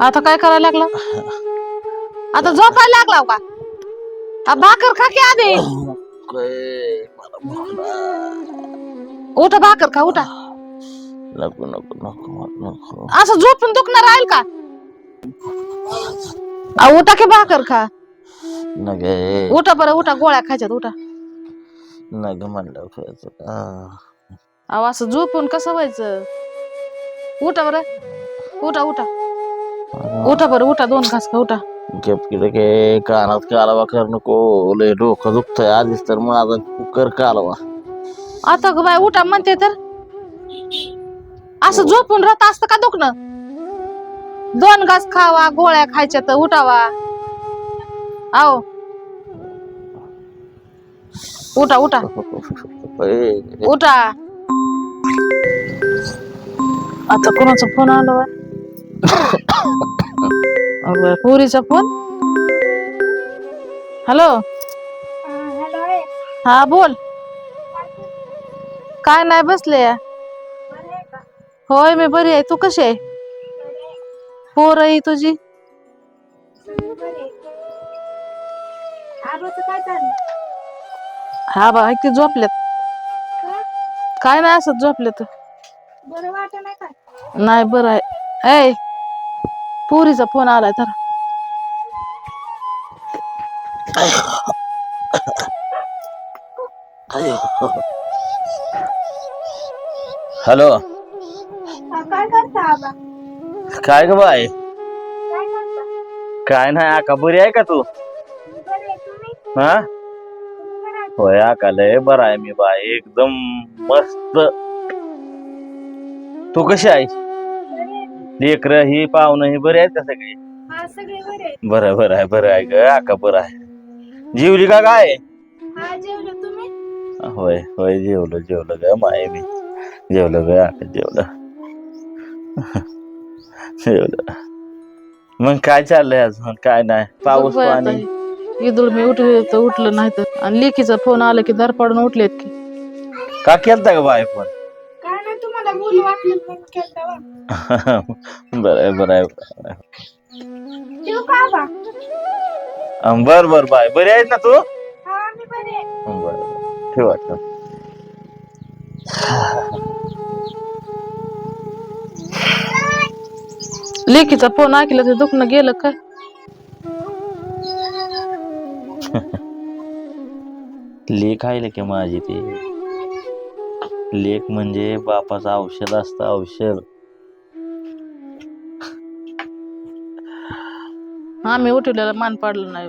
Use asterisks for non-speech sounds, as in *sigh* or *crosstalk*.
आता काय करायला लागला? आता झोपायला लागला का? आ, भाकर खा की आधी. काय मला भूक नाही. उठा भाकर खा उठा. नको नको नको नको. असं झोपून दुखणार राहील का? आ, उठा की भाकर खा. नगे. उठा बरं उठा गोळ्या खायच्यात उठा. नग म्हणलं खायचं. का अहो असं झोपून कसं व्हायचं? उठा बरं. उठा उठा. उठा बरं उठा दोन घास खा उठा. गेप किती के कानात कालवा कर नको लय डोकं दुखतंय. आधीच तर माझा कर कालवा. आता ग बाय उठा म्हणते तर. असं झोपून राहत असतं का दुखणं? दोन घास खावा गोळ्या खायच्या तर उठावा. आओ. उठा उठा. *laughs* उठा. आता कोणाचा फोन आला बाय पुरीचा फोन? हॅलो? हा बोल. काय नाही बसले. होय मी बरी आहे. तू कशी आहे? पोर आहे तुझी? हा बा ऐक ते झोपल्यात. काय नाही असत झोपल्यात. बरं वाटत नाही काय नाही बरं आहे. ऐ पुरीचा फोन आलाय तर हॅलो. काय करता आबा? काय ग बाय काय करता? काय नाही आका बरी आहे का तू? बरे आहे तुम्ही? हा? तुम्ही? होय आका लय बरा आहे मी बाय एकदम मस्त. तू कशी आहे बरे. लेकर ही पाहुणं ही बरी आहेत का सगळी? हा सगळे बरे आहेत. बरं बरं आहे बरं आहे ग. आका बरं आहे. जीवली का काय? हा जेवले. तुम्ही? होय होय जेवलो जेवलो ग माय मी जेवलो ग आका जेवलो. जेवलो. मग काय चाललंय अजून? काय नाही. पाऊस बघ बाई आता. पाणी? हे. इदूळ मी उठले तर उठलं नाही तर. आणि लेकीचा फोन आला की दर पाडून उठलेत की. का केलता ग बाय फोन? वाटलं म्हणून. *laughs* बरं आहे बरं आहे बरं. ठेवू का आबा? अं, बर बर बाय. बरी आहेत ना तू? हा मी बर ठेव वाटतं लेकीचा फोन ऐकला ते दुखणं गेलं काय? लेख आहे की माझी ती. लेख म्हणजे बापाचं औषध असतं औषध. आम्ही उठवलेला मान पाडलं नाही